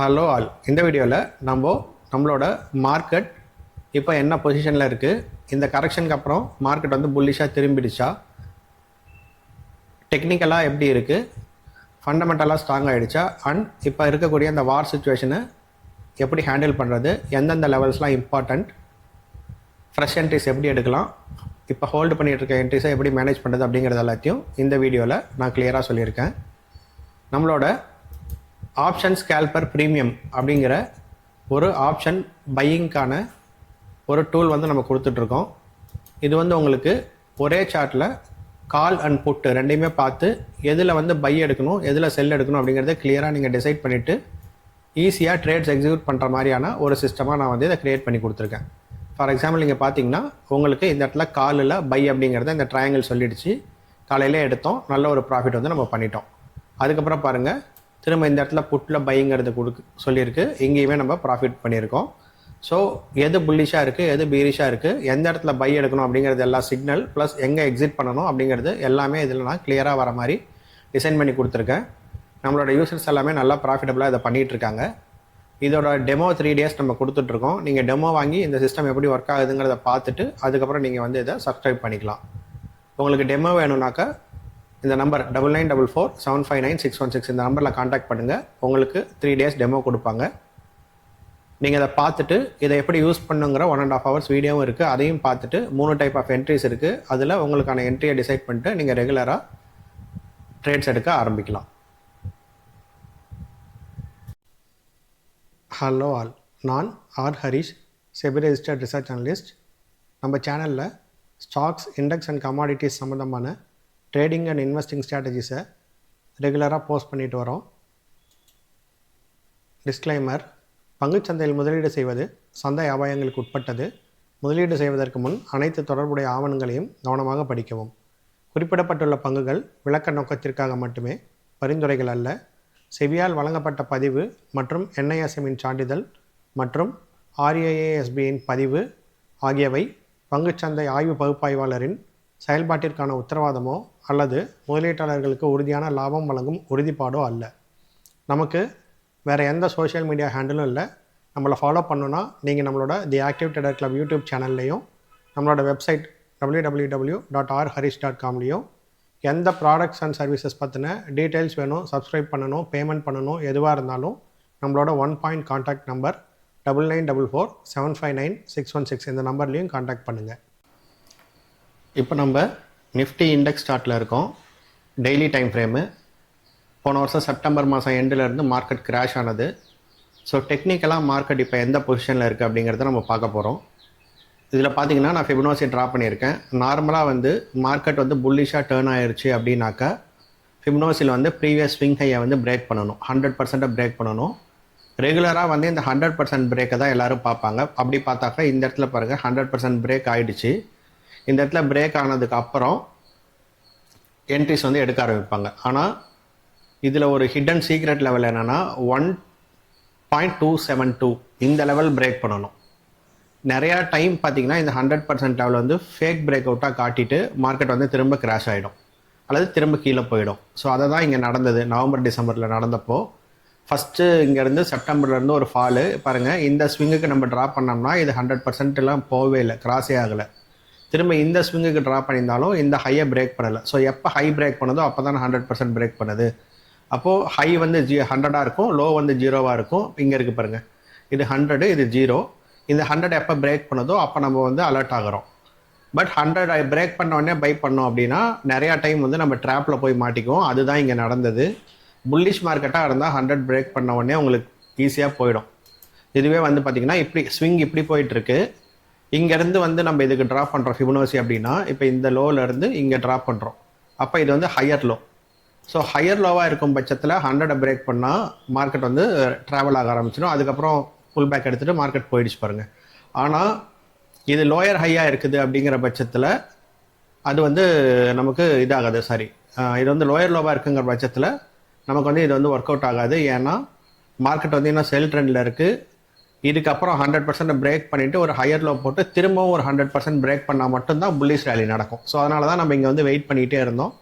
Hello all இந்த வீடியோவில் நம்ம நம்மளோட மார்க்கெட் இப்போ என்ன பொசிஷனில் இருக்குது இந்த கரெக்ஷனுக்கு அப்புறம் மார்க்கெட் வந்து புல்லிஷாக திரும்பிடுச்சா? டெக்னிக்கலாக எப்படி இருக்குது ஃபண்டமெண்டலாக ஸ்ட்ராங் ஆகிடுச்சா அண்ட் இப்போ இருக்கக்கூடிய அந்த வார் சுச்சுவேஷனை எப்படி ஹேண்டில் பண்ணுறது எந்தெந்த லெவல்ஸ்லாம் இம்பார்ட்டண்ட் ஃப்ரெஷ் என்ட்ரிஸ் எப்படி எடுக்கலாம்? இப்போ ஹோல்டு பண்ணிட்டு இருக்க என்ட்ரிஸை எப்படி மேனேஜ் பண்ணுறது அப்படிங்கிறது எல்லாத்தையும் இந்த வீடியோவில் நான் கிளியராக சொல்லியிருக்கேன். நம்மளோட ஆப்ஷன் ஸ்கேல்பர் ப்ரீமியம் அப்படிங்கிற ஒரு ஆப்ஷன் பையிங்க்கான ஒரு டூல் வந்து நம்ம கொடுத்துட்ருக்கோம். இது வந்து உங்களுக்கு ஒரே சார்ட்டில் கால் அண்ட் புட்டு ரெண்டையுமே பார்த்து எதில் வந்து பை எடுக்கணும் எதில் செல் எடுக்கணும் அப்படிங்கிறத கிளியராக நீங்கள் டிசைட் பண்ணிவிட்டு ஈஸியாக ட்ரேட்ஸ் எக்ஸிக்யூட் பண்ணுற மாதிரியான ஒரு சிஸ்டமாக நான் வந்து இதை க்ரியேட் பண்ணி கொடுத்துருக்கேன். ஃபார் எக்ஸாம்பிள் நீங்கள் பார்த்தீங்கன்னா உங்களுக்கு இந்த இடத்துல காலில் பை அப்படிங்கிறத இந்த ட்ரையாங்கிள் சொல்லிடுச்சு. காலையிலே எடுத்தோம் நல்ல ஒரு ப்ராஃபிட் வந்து நம்ம பண்ணிட்டோம். அதுக்கப்புறம் பாருங்கள் திரும்ப இந்த இடத்துல புட்டில் பைங்கிறது கொடுக்கு சொல்லியிருக்கு. இங்கேயுமே நம்ம ப்ராஃபிட் பண்ணியிருக்கோம். ஸோ எது புல்லிஷாக இருக்குது எது பீரிஷாக இருக்குது எந்த இடத்துல பை எடுக்கணும் அப்படிங்கிறது எல்லா சிக்னல் ப்ளஸ் எங்கே எக்ஸிட் பண்ணணும் அப்படிங்கிறது எல்லாமே இதில் நான் கிளியராக வர மாதிரி டிசைன் பண்ணி கொடுத்துருக்கேன். நம்மளோட யூசர்ஸ் எல்லாமே நல்லா ப்ராஃபிட்டபுளாக இதை பண்ணிகிட்டு இருக்காங்க இதோட டெமோ த்ரீ டேஸ் நம்ம கொடுத்துட்ருக்கோம். நீங்கள் டெமோ வாங்கி இந்த சிஸ்டம் எப்படி ஒர்க் ஆகுதுங்கிறத பார்த்துட்டு அதுக்கப்புறம் நீங்கள் வந்து இதை சப்ஸ்கிரைப் பண்ணிக்கலாம். உங்களுக்கு டெமோ வேணும்னாக்கா இந்த number double nine double four seven five nine six one six இந்த நம்பரில் காண்டாக்ட் பண்ணுங்கள் உங்களுக்கு த்ரீ டேஸ் டெமோ கொடுப்பாங்க. நீங்கள் அதை பார்த்துட்டு இதை எப்படி யூஸ் பண்ணுங்கிற ஒன் அண்ட் ஆஃப் ஹவர்ஸ் வீடியோவும் இருக்குது அதையும் பார்த்துட்டு மூணு டைப் ஆஃப் என்ட்ரிஸ் இருக்குது அதில் உங்களுக்கான என்ட்ரியை டிசைட் பண்ணிட்டு நீங்கள் ரெகுலராக ட்ரேட்ஸ் எடுக்க ஆரம்பிக்கலாம். ஹலோ ஆல் நான் R Harish SEBI registered research analyst நம்ம சேனலில் ஸ்டாக்ஸ் இண்டெக்ஸ் அண்ட் கமாடிட்டிஸ் சம்மந்தமான ட்ரேடிங் அண்ட் இன்வெஸ்டிங் ஸ்ட்ராட்டஜிஸை ரெகுலராக போஸ்ட் பண்ணிட்டு வரோம். டிஸ்க்ளைமர் பங்குச்சந்தையில் முதலீடு செய்வது சந்தை அபாயங்களுக்கு உட்பட்டது. முதலீடு செய்வதற்கு முன் அனைத்து தொடர்புடைய ஆவணங்களையும் கவனமாக படிக்கவும். குறிப்பிடப்பட்டுள்ள பங்குகள் விளக்க நோக்கத்திற்காக மட்டுமே பரிந்துரைகள் அல்ல. செவியால் வழங்கப்பட்ட பதிவு மற்றும் என்ஐஎஸ்எம்மின் சான்றிதழ் மற்றும் ஆர்ஏஏஎஸ்பியின் பதிவு ஆகியவை பங்குச்சந்தை ஆய்வு பகுப்பாய்வாளரின் செயல்பாட்டிற்கான உத்தரவாதமோ அல்லது முதலீட்டாளர்களுக்கு உறுதியான லாபம் வழங்கும் உறுதிப்பாடோ அல்ல. நமக்கு வேறு எந்த சோஷியல் மீடியா ஹேண்டிலும் இல்லை. நம்மளை ஃபாலோ பண்ணோன்னா நீங்கள் நம்மளோட the active trader club YouTube சேனல்லையும் நம்மளோட website W W W dot R Harish dot காம்லேயும் எந்த ப்ராடக்ட்ஸ் அண்ட் சர்வீசஸ் பற்றின டீட்டெயில்ஸ் வேணும் சப்ஸ்கிரைப் பண்ணணும் பேமெண்ட் பண்ணணும் எதுவாக இருந்தாலும் நம்மளோட one point contact number double nine double four seven five nine six one six இந்த நம்பர்லேயும் காண்டாக்ட் பண்ணுங்கள் இப்போ நம்ம நிஃப்டி இண்டெக்ஸ் ஸ்டார்ட்டில் இருக்கோம். டெய்லி டைம் ஃப்ரேமு போன வருஷம் செப்டம்பர் மாதம் எண்டிலேருந்து மார்க்கெட் கிராஷ் ஆனது. ஸோ டெக்னிக்கலாக மார்க்கெட் இப்போ எந்த பொசிஷனில் இருக்குது அப்படிங்கிறத நம்ம பார்க்க போகிறோம் இதில் பார்த்தீங்கன்னா நான் ஃபிபனோசி ட்ரா பண்ணியிருக்கேன். நார்மலாக வந்து மார்க்கெட் வந்து புல்லிஷாக டேர்ன் ஆயிடுச்சு அப்படின்னாக்கா ஃபிப்னோசியில் வந்து ப்ரீவியஸ் ஸ்விங் ஹையை வந்து பிரேக் பண்ணணும். ஹண்ட்ரட் பர்சன்ட்டை பிரேக் பண்ணணும். ரெகுலராக வந்து இந்த ஹண்ட்ரட் பர்சன்ட் பிரேக்கை தான் எல்லோரும் பார்ப்பாங்க. அப்படி பார்த்தாக்கா இந்த இடத்துல பாருங்கள் ஹண்ட்ரட் பர்சன்ட் பிரேக் ஆகிடுச்சு இந்த இடத்துல பிரேக் ஆனதுக்கு அப்புறம் என்ட்ரிஸ் வந்து எடுக்க ஆரம்பிப்பாங்க. ஆனால் இதில் ஒரு ஹிடன் சீக்ரெட் லெவல் என்னென்னா one point two seven two இந்த லெவல் பிரேக் பண்ணணும். நிறையா டைம் பார்த்தீங்கன்னா இந்த ஹண்ட்ரட் பர்சன்ட் லெவல் வந்து ஃபேக் பிரேக் அவுட்டாக காட்டிட்டு மார்க்கெட் வந்து திரும்ப கிராஷ் ஆகிடும் அல்லது திரும்ப கீழே போயிடும். ஸோ அதை தான் இங்கே நடந்தது. நவம்பர் டிசம்பரில் நடந்தப்போ ஃபஸ்ட்டு இங்கேருந்து செப்டம்பர்லேருந்து ஒரு ஃபாலு பாருங்கள் இந்த ஸ்விங்குக்கு நம்ம ட்ரா பண்ணோம்னா இது ஹண்ட்ரட் பர்சன்ட்லாம் போகவே இல்லை. கிராஸே ஆகலை. திரும்ப இந்த ஸ்விங்குக்கு ட்ரா பண்ணியிருந்தாலும் இந்த ஹையை பிரேக் பண்ணலை. ஸோ எப்போ ஹை பிரேக் பண்ணதோ அப்போ தான் ஹண்ட்ரட் பர்சன்ட் பிரேக் பண்ணுது. அப்போது ஹை வந்து ஜி ஹண்ட்ரடாக இருக்கும் லோ வந்து ஜீரோவாக இருக்கும். இங்கே இருக்குது பாருங்கள் இது ஹண்ட்ரடு இது ஜீரோ இந்த ஹண்ட்ரட் எப்போ பிரேக் பண்ணதோ அப்போ நம்ம வந்து அலர்ட் ஆகிறோம். பட் ஹண்ட்ரட் பிரேக் பண்ண உடனே பை பண்ணோம் அப்படின்னா நிறையா டைம் வந்து நம்ம ட்ராப்பில் போய் மாட்டிக்குவோம். அதுதான் இங்கே நடந்தது. புல்லிஷ் மார்க்கெட்டாக இருந்தால் ஹண்ட்ரட் பிரேக் பண்ண உடனே உங்களுக்கு ஈஸியாக போயிடும். இதுவே வந்து பார்த்திங்கன்னா இப்படி ஸ்விங் இப்படி போயிட்டுருக்கு இங்கேருந்து வந்து நம்ம இதுக்கு ட்ரா பண்ணுறோம் ஃபிபனோசி அப்படின்னா இப்போ இந்த லோவிலேருந்து இங்கே ட்ரா பண்ணுறோம் அப்போ இது வந்து ஹையர் லோ ஸோ ஹையர் லோவாக இருக்கும் பட்சத்தில் ஹண்ட்ரடை பிரேக் பண்ணால் மார்க்கெட் வந்து ட்ராவல் ஆக ஆரம்பிச்சிடும். அதுக்கப்புறம் ஃபுல் பேக் எடுத்துகிட்டு மார்க்கெட் போயிடுச்சு பாருங்கள் ஆனால் இது லோயர் ஹையாக இருக்குது அப்படிங்கிற பட்சத்தில் அது வந்து நமக்கு இதாகாது சாரி இது வந்து லோயர் லோவாக இருக்குங்கிற பட்சத்தில் நமக்கு வந்து இது வந்து ஒர்க் அவுட் ஆகாது. ஏன்னா மார்க்கெட் வந்து இன்னும் செல் ட்ரெண்டில் இருக்குது இதுக்கப்புறம் ஹண்ட்ரட் பர்சன்ட் பிரேக் பண்ணிவிட்டு ஒரு ஹையர் லோ போட்டு திரும்பவும் ஒரு ஹண்ட்ரட் பர்சன்ட் பிரேக் பண்ணால் மட்டும்தான் புல்லிஸ் ரேலி நடக்கும். ஸோ அதனால தான் நம்ம இங்கே வந்து வெயிட் பண்ணிகிட்டே இருந்தோம்.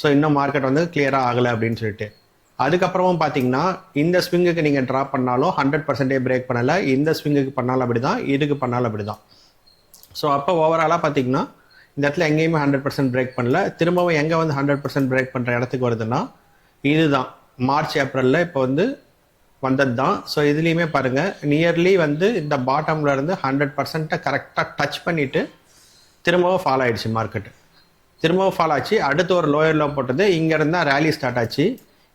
ஸோ இன்னும் மார்க்கெட் வந்து கிளியராக ஆகலை அப்படின்னு சொல்லிட்டு. அதுக்கப்புறமும் பார்த்தீங்கன்னா இந்த ஸ்விங்குக்கு நீங்கள் ட்ரா பண்ணாலும் ஹண்ட்ரட் பர்சன்டேஜ் பிரேக் பண்ணலை. இந்த ஸ்விங்குக்கு பண்ணாலும் அப்படி தான் இதுக்கு பண்ணாலும் அப்படி தான் ஸோ அப்போ ஓவராலாக பார்த்தீங்கன்னா இந்த இடத்துல எங்கேயுமே ஹண்ட்ரட் பர்சன்ட் பிரேக் பண்ணல. திரும்பவும் எங்கே வந்து ஹண்ட்ரட் பர்சன்ட் பிரேக் பண்ணுற இடத்துக்கு வருதுன்னா இதுதான். மார்ச் ஏப்ரலில் இப்போ வந்து வந்தது தான் ஸோ இதுலேயுமே பாருங்கள் நியர்லி வந்து இந்த பாட்டம்ல இருந்து ஹண்ட்ரட் பர்சன்ட்டை கரெக்டாக டச் பண்ணிவிட்டு திரும்பவும் ஃபாலோ ஆயிடுச்சு மார்க்கெட்டு திரும்பவும் ஃபால் ஆச்சு. அடுத்து ஒரு லோயர் லோ போட்டது இங்கேருந்து தான் ரேலி ஸ்டார்ட் ஆச்சு.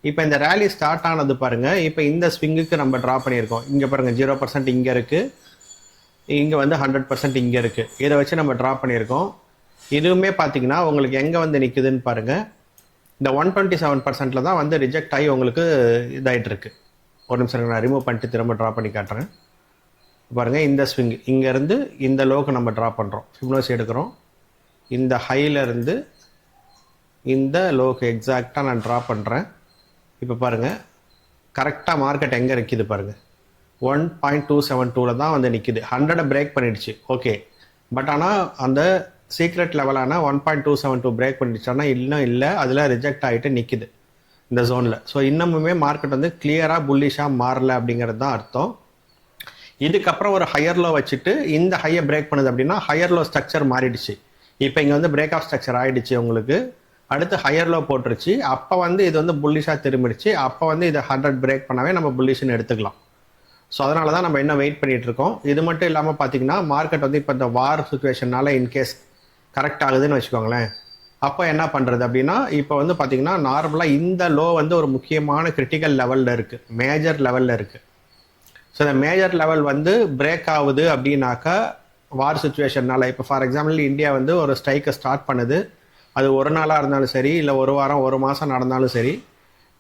இப்போ இந்த ரேலி ஸ்டார்ட் ஆனது பாருங்கள் இப்போ இந்த ஸ்விங்குக்கு நம்ம ட்ரா பண்ணியிருக்கோம். இங்கே பாருங்கள் ஜீரோ பர்சன்ட் இங்கே இருக்குது இங்கே வந்து ஹண்ட்ரட் பர்சன்ட் இங்கே இருக்குது இதை வச்சு நம்ம ட்ரா பண்ணியிருக்கோம். இதுவுமே பார்த்தீங்கன்னா உங்களுக்கு எங்கே வந்து நிற்குதுன்னு பாருங்கள் இந்த ஒன் டுவெண்ட்டி செவன் பர்சன்ட்டில் தான் வந்து ரிஜெக்ட் ஆகி உங்களுக்கு இதாயிட்டு இருக்கு ஒரு நிமிஷம் நான் ரிமூவ் பண்ணிட்டு திரும்ப ட்ரா பண்ணி காட்டுறேன். பாருங்கள் இந்த ஸ்விங் இங்கேருந்து இந்த லோக்கு நம்ம ட்ரா பண்ணுறோம் ஃபிப்னோசி எடுக்கிறோம். இந்த ஹையிலேருந்து இருந்து இந்த லோக்கு எக்ஸாக்டாக நான் ட்ரா பண்ணுறேன் இப்போ பாருங்கள் கரெக்டாக மார்க்கெட் எங்கே நிற்கிது பாருங்கள் ஒன் பாயிண்ட் டூ செவன் டூவில் தான் வந்து நிற்கிது ஹண்ட்ரடை பிரேக் பண்ணிடுச்சு. ஓகே பட் ஆனால் அந்த சீக்ரெட் லெவலான one point two seven two break பண்ணிடுச்சு ஆனால் இன்னும் இல்லை அதில் ரிஜெக்ட் ஆகிட்டு நிற்கிது இந்த ஜோனில் ஸோ இன்னமுமே மார்க்கெட் வந்து கிளியராக புல்லிஷாக மாறல அப்படிங்கிறது தான் அர்த்தம். இதுக்கப்புறம் ஒரு ஹையர் லோ வச்சுட்டு இந்த ஹையை பிரேக் பண்ணுது அப்படின்னா ஹையர் லோ ஸ்ட்ரக்சர் மாறிடுச்சு. இப்போ இங்கே வந்து பிரேக் ஆஃப் ஸ்ட்ரக்சர் ஆயிடுச்சு உங்களுக்கு. அடுத்து ஹையர் லோ போட்டுருச்சு. அப்போ வந்து இது வந்து புல்லிஷாக திரும்பிடுச்சு. அப்போ வந்து இதை ஹண்ட்ரட் பிரேக் பண்ணவே நம்ம புல்லிஷ்னு எடுத்துக்கலாம். ஸோ அதனால தான் நம்ம என்ன வெயிட் பண்ணிட்டு இருக்கோம். இது மட்டும் இல்லாமல் பார்த்தீங்கன்னா மார்க்கெட் வந்து இப்போ இந்த வார் சுச்சுவேஷன்னால இன்கேஸ் கரெக்ட் ஆகுதுன்னு வச்சுக்கோங்களேன். அப்போ என்ன பண்ணுறது அப்படின்னா இப்போ வந்து பார்த்தீங்கன்னா நார்மலாக இந்த லோ வந்து ஒரு முக்கியமான கிரிட்டிக்கல் லெவலில் இருக்குது மேஜர் லெவலில் இருக்குது ஸோ இந்த மேஜர் லெவல் வந்து பிரேக் ஆகுது அப்படின்னாக்கா வார் சுச்சுவேஷன்னால இப்போ ஃபார் எக்ஸாம்பிள் இந்தியா வந்து ஒரு ஸ்ட்ரைக்கை ஸ்டார்ட் பண்ணுது. அது ஒரு நாளாக இருந்தாலும் சரி இல்லை ஒரு வாரம் ஒரு மாதம் நடந்தாலும் சரி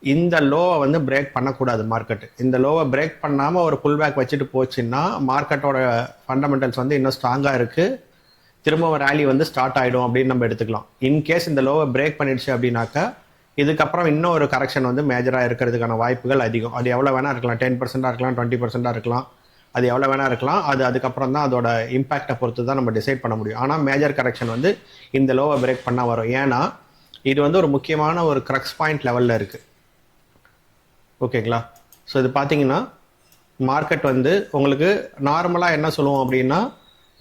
இந்த லோவை வந்து பிரேக் பண்ணக்கூடாது மார்க்கெட்டு இந்த லோவை பிரேக் பண்ணாமல் ஒரு புல் பேக் வச்சுட்டு போச்சுன்னா மார்க்கெட்டோட ஃபண்டமெண்டல்ஸ் வந்து இன்னும் ஸ்ட்ராங்காக இருக்குது திரும்ப ரேலி வந்து ஸ்டார்ட் ஆகிடும் அப்படின்னு நம்ம எடுத்துக்கலாம். இன்கேஸ் இந்த லோவை பிரேக் பண்ணிடுச்சு அப்படின்னாக்கா இதுக்கப்புறம் இன்னும் ஒரு கரெக்ஷன் வந்து மேஜராக இருக்கிறதுக்கான வாய்ப்புகள் அதிகம். அது எவ்வளோ வேணா இருக்கலாம். டென் பர்சென்டாக இருக்கலாம் டுவெண்ட்டி பர்சென்டாக இருக்கலாம். அது எவ்வளோ வேணா இருக்கலாம். அது அதுக்கப்புறம் தான் அதோட இம்பாக்டை பொறுத்து தான் நம்ம டிசைட் பண்ண முடியும். ஆனால் மேஜர் கரெக்ஷன் வந்து இந்த லோவை பிரேக் பண்ணால் வரும். ஏன்னா இது வந்து ஒரு முக்கியமான ஒரு க்ரக்ஸ் பாயிண்ட் லெவலில் இருக்குது ஓகேங்களா? ஸோ இது பார்த்தீங்கன்னா மார்க்கெட் வந்து உங்களுக்கு நார்மலாக என்ன சொல்லுவோம் அப்படின்னா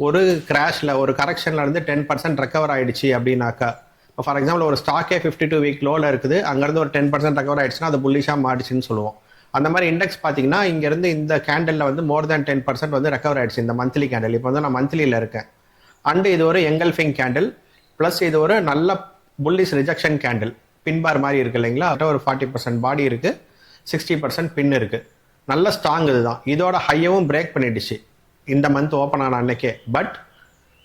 ஒரு கிராஷில் ஒரு கரெக்ஷனில் இருந்து டென் பர்சன்ட் ரெக்கவர் ஆயிடுச்சு அப்படின்னாக்கா இப்போ ஃபார் எக்ஸாம்பிள் ஒரு ஸ்டாக்கே ஃபிஃப்டி டூ வீக் லோவில் இருக்குது அங்கேருந்து ஒரு டென் பர்சன்ட் ரெக்கவர் ஆயிடுச்சுன்னா அது புல்லிஷாக மாடிச்சுன்னு சொல்லுவோம். அந்த மாதிரி இண்டெக்ஸ் பார்த்தீங்கன்னா இங்கேருந்து இந்த கேண்டலில் வந்து மோர் தேன் டென் பர்சன்ட் வந்து ரெக்கவர் ஆயிடுச்சு இந்த மந்த்லி கேண்டில் இப்போ வந்து நான் மந்த்லியில் இருக்கேன். அண்டு இது ஒரு எங்கல்ஃபிங் கேண்டில் ப்ளஸ் இது ஒரு நல்ல புல்லிஸ் ரிஜெக்ஷன் கேண்டில் பின்பார் மாதிரி இருக்கு இல்லைங்களா? அட்ட ஒரு ஃபார்ட்டி பர்சன்ட் பாடி இருக்குது சிக்ஸ்டி பர்சன்ட் பின் இருக்குது நல்ல ஸ்ட்ராங் இதுதான். இதோட ஹையவும் பிரேக் பண்ணிடுச்சு. இந்த மந்த் ஓப்பன் ஆன அன்னைக்கே. பட்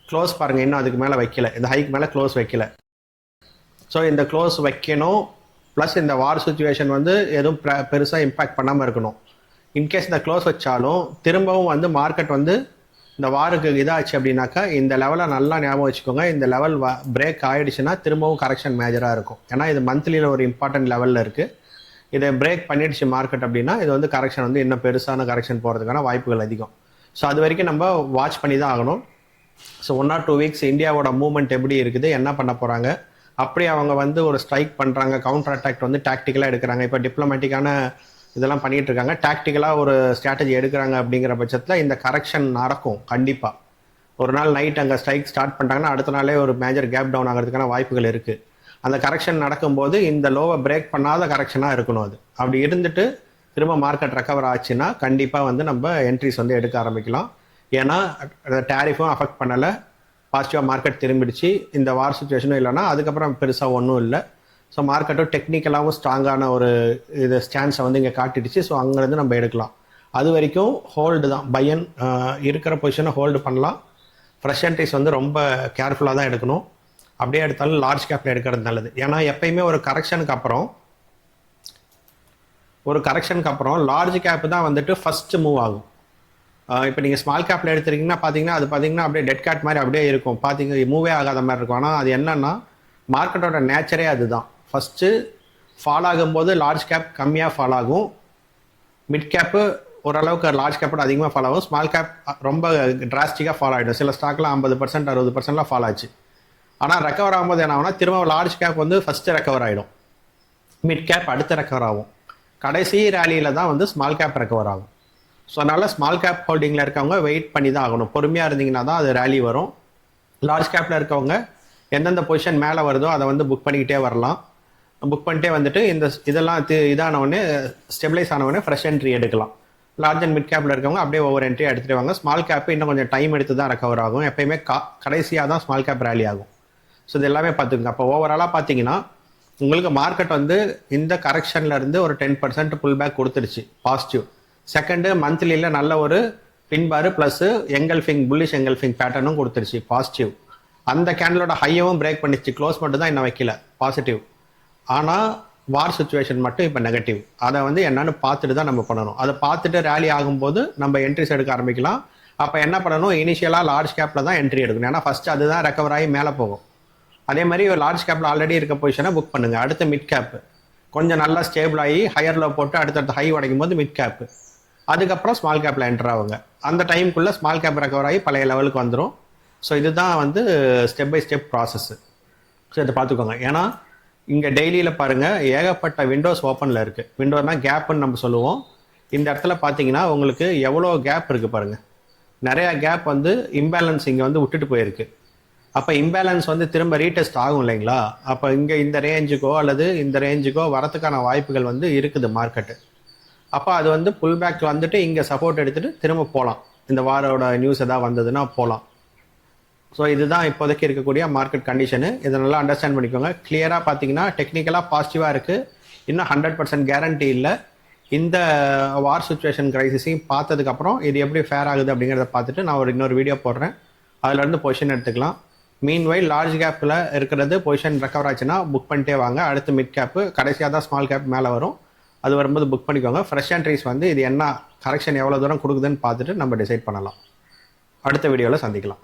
க்ளோஸ் பாருங்கள் இன்னும் அதுக்கு மேலே வைக்கல. இந்த ஹைக்கு மேலே க்ளோஸ் வைக்கல. ஸோ இந்த க்ளோஸ் வைக்கணும். ப்ளஸ் இந்த வார் சுச்சுவேஷன் வந்து எதுவும் பெருசாக இம்பேக்ட் பண்ணாமல் இருக்கணும். இன்கேஸ் இந்த க்ளோஸ் வச்சாலும் திரும்பவும் வந்து மார்க்கெட் வந்து இந்த வாருக்கு இதாச்சு அப்படின்னாக்கா இந்த லெவலை நல்லா ஞாபகம் வச்சுக்கோங்க. இந்த லெவல் பிரேக் ஆகிடுச்சுன்னா திரும்பவும் கரெக்ஷன் மேஜராக இருக்கும். ஏன்னா இது மந்த்லியில் ஒரு இம்பார்ட்டன்ட் லெவலில் இருக்குது இதை பிரேக் பண்ணிடுச்சு மார்க்கெட் அப்படின்னா இது வந்து கரெக்ஷன் வந்து இன்னும் பெருசான கரெக்ஷன் போகிறதுக்கான வாய்ப்புகள் அதிகம். ஸோ அது வரைக்கும் நம்ம வாட்ச் பண்ணி தான் ஆகணும். So one or two weeks இந்தியாவோட மூவ்மெண்ட் எப்படி இருக்குது என்ன பண்ண போகிறாங்க அப்படி அவங்க வந்து ஒரு ஸ்ட்ரைக் பண்ணுறாங்க கவுண்டர் அட்டாக் வந்து டாக்டிக்கலாக எடுக்கிறாங்க. இப்போ டிப்ளமேட்டிக்கான இதெல்லாம் பண்ணிட்டு இருக்காங்க. டாக்டிக்கலாக ஒரு ஸ்ட்ராட்டஜி எடுக்கிறாங்க அப்படிங்கிற பட்சத்தில் இந்த கரெக்ஷன் நடக்கும் கண்டிப்பாக ஒரு நாள் நைட் அங்கே ஸ்ட்ரைக் ஸ்டார்ட் பண்ணிட்டாங்கன்னா அடுத்த நாளே ஒரு மேஜர் கேப் டவுன் ஆகிறதுக்கான வாய்ப்புகள் இருக்குது அந்த கரெக்ஷன் நடக்கும்போது இந்த லோவை பிரேக் பண்ணாத கரெக்ஷனாக இருக்கணும் அது. அப்படி இருந்துட்டு திரும்ப மார்க்கெட் ரெக்கவர் ஆச்சுன்னா கண்டிப்பாக வந்து நம்ம என்ட்ரிஸ் வந்து எடுக்க ஆரம்பிக்கலாம். ஏன்னா டேரிஃபும் அஃபெக்ட் பண்ணலை. பாசிட்டிவாக மார்க்கெட் திரும்பிடுச்சு. இந்த வார் சுச்சுவேஷனும் இல்லைன்னா அதுக்கப்புறம் பெருசாக ஒன்றும் இல்லை. ஸோ மார்க்கெட்டும் டெக்னிக்கலாகவும் ஸ்ட்ராங்கான ஒரு இது ஸ்டான்ஸை வந்து இங்கே காட்டிடுச்சு. ஸோ அங்கேருந்து நம்ம எடுக்கலாம். அது வரைக்கும் ஹோல்டு தான். பையன் இருக்கிற பொசிஷனை ஹோல்டு பண்ணலாம். ஃப்ரெஷ் என்ட்ரிஸ் வந்து ரொம்ப கேர்ஃபுல்லாக தான் எடுக்கணும். அப்படியே எடுத்தாலும் லார்ஜ் கேப்பில் எடுக்கிறது நல்லது. ஏன்னா எப்பயுமே ஒரு கரெக்ஷனுக்கு அப்புறம் ஒரு கரெக்ஷனுக்கு அப்புறம் லார்ஜ் கேப் தான் வந்துட்டு ஃபஸ்ட்டு மூவ் ஆகும். இப்போ நீங்கள் ஸ்மால் கேப்பில் எடுத்துருக்கீங்கன்னா பார்த்தீங்கன்னா அது பார்த்தீங்கன்னா அப்படியே டெட் கேட் மாதிரி அப்படியே இருக்கும். பார்த்தீங்க மூவே ஆகாத மாதிரி இருக்கும். ஆனால் அது என்னன்னா மார்க்கெட்டோட நேச்சரே அதுதான். ஃபஸ்ட்டு ஃபால் ஆகும்போது லார்ஜ் கேப் கம்மியாக ஃபால் ஆகும். மிட் கேப்பு ஓரளவுக்கு லார்ஜ் கேப்போட அதிகமாக ஃபால் ஆகும். ஸ்மால் கேப் ரொம்ப டிராஸ்டிக்காக ஃபால் ஆகிடும் சில ஸ்டாக்லாம் ஐம்பது பர்சன்ட் அறுபது பர்சன்ட்லாம் ஃபால் ஆச்சு. ஆனால் ரெக்கவர் ஆகும்போது என்ன ஆகும்னா திரும்ப லார்ஜ் கேப் வந்து ஃபஸ்ட்டு ரெக்கவர் ஆகிடும் மிட் கேப் அடுத்து ரெக்கவர் ஆகும். கடைசி ரேலியில் தான் வந்து ஸ்மால் கேப் ரெக்கவர் ஆகும் ஸோ அதனால் ஸ்மால் கேப் ஹோல்டிங்கில் இருக்கவங்க வெயிட் பண்ணி தான் ஆகணும். பொறுமையாக இருந்தீங்கன்னா தான் அது ரேலி வரும். லார்ஜ் கேப்பில் இருக்கவங்க எந்தெந்த பொசிஷன் மேலே வருதோ அதை வந்து புக் பண்ணிக்கிட்டே வரலாம். புக் பண்ணிட்டே வந்துட்டு இந்த இதெல்லாம் இது இதான உடனே ஸ்டெபிளைஸ் ஆன உடனே ஃப்ரெஷ் என்ட்ரி எடுக்கலாம் லார்ஜ் அண்ட் மிட் கேப்பில் இருக்கவங்க அப்படியே ஒவ்வொரு என்ட்ரி எடுத்துகிட்டு வாங்க. ஸ்மால் கேப் இன்னும் கொஞ்சம் டைம் எடுத்து தான் ரெக்கவர் ஆகும் எப்பயுமே கா கடைசியாக தான் ஸ்மால் கேப் ரேலி ஆகும். ஸோ இது எல்லாமே பார்த்துக்கோங்க. அப்போ ஓவராலாக பார்த்தீங்கன்னா உங்களுக்கு மார்க்கெட் வந்து இந்த கரெக்ஷன்ல இருந்து ஒரு டென் பர்சன்ட் புல் பேக் கொடுத்துருச்சு பாசிட்டிவ் செகண்டு மந்த்லியில் நல்ல ஒரு pin bar plus engulfing bullish engulfing பேட்டர்னும் கொடுத்துருச்சு பாசிட்டிவ் அந்த கேண்டலோட ஹையவும் பிரேக் பண்ணிச்சு க்ளோஸ் மட்டும் தான் இன்னும் வைக்கல பாசிட்டிவ் ஆனால் வார் சுச்சுவேஷன் மட்டும் இப்போ நெகட்டிவ் அதை வந்து என்னன்னு பார்த்துட்டு தான் நம்ம பண்ணணும். அதை பார்த்துட்டு ரேலி ஆகும்போது நம்ம என்ட்ரிஸ் எடுக்க ஆரம்பிக்கலாம். அப்போ என்ன பண்ணணும்? இனிஷியலாக லார்ஜ் கேப்பில் தான் என்ட்ரி எடுக்கணும். ஏன்னா ஃபஸ்ட்டு அதுதான் ரெக்கவர் ஆகி மேலே போகும். அதே மாதிரி ஒரு லார்ஜ் கேப்பில் ஆல்ரெடி இருக்க பொசிஷனை புக் பண்ணுங்கள் அடுத்து மிட் கேப்பு கொஞ்சம் நல்லா ஸ்டேபிள் ஆகி ஹையரில் போட்டு அடுத்தடுத்த ஹை உடைக்கும் போது மிட் கேப்பு அதுக்கப்புறம் ஸ்மால் கேப்பில் என்டர் ஆகுங்க. அந்த டைமுக்குள்ளே ஸ்மால் கேப் ரெக்கவர் ஆகி பழைய லெவலுக்கு வந்துடும் ஸோ இதுதான் வந்து step by step process so இதை பார்த்துக்கோங்க. ஏன்னா இங்கே டெய்லியில் பாருங்கள் ஏகப்பட்ட விண்டோஸ் ஓப்பனில் இருக்குது விண்டோனா கேப்புன்னு நம்ம சொல்லுவோம். இந்த இடத்துல பார்த்தீங்கன்னா உங்களுக்கு எவ்வளோ கேப் இருக்குது பாருங்கள் நிறையா கேப் வந்து இம்பேலன்ஸ் இங்கே வந்து விட்டுட்டு போயிருக்கு. அப்போ இம்பேலன்ஸ் வந்து திரும்ப ரீடெஸ்ட் ஆகும் இல்லைங்களா? அப்போ இங்கே இந்த ரேஞ்சுக்கோ அல்லது இந்த ரேஞ்சுக்கோ வரதுக்கான வாய்ப்புகள் வந்து இருக்குது மார்க்கெட்டு அப்போ அது வந்து புல் பேக் வந்துட்டு இங்கே சப்போர்ட் எடுத்துகிட்டு திரும்ப போகலாம் இந்த வாரோட நியூஸ் எதாவது வந்ததுன்னா போகலாம் ஸோ இதுதான் இப்போதைக்கு இருக்கக்கூடிய மார்க்கெட் கண்டிஷனு இதை நல்லா அண்டர்ஸ்டாண்ட் பண்ணிக்கோங்க. கிளியராக பார்த்தீங்கன்னா டெக்னிக்கலாக பாசிட்டிவாக இருக்குது இன்னும் ஹண்ட்ரட் பர்சன்ட் கேரண்டி இல்லை. இந்த வார் சுச்சுவேஷன் கிரைசிஸையும் பார்த்ததுக்கப்புறம் இது எப்படி ஃபேர் ஆகுது அப்படிங்கிறத பார்த்துட்டு நான் ஒரு இன்னொரு வீடியோ போடுறேன். அதுலேருந்து பொசிஷன் எடுத்துக்கலாம். மீன் வைல் லார்ஜ் கேப்பில் இருக்கிறது பொசிஷன் ரெக்கவர் ஆச்சுன்னா புக் பண்ணிட்டே வாங்க. அடுத்து மிட் கேப்பு கடைசியாக தான் ஸ்மால் கேப் மேலே வரும். அது வரும்போது புக் பண்ணிக்கோங்க. ஃப்ரெஷ் என்ட்ரிஸ் வந்து இது என்ன கரெக்ஷன் எவ்வளோ தூரம் கொடுக்குதுன்னு பார்த்துட்டு நம்ம டிசைட் பண்ணலாம். அடுத்த வீடியோவில் சந்திக்கலாம்.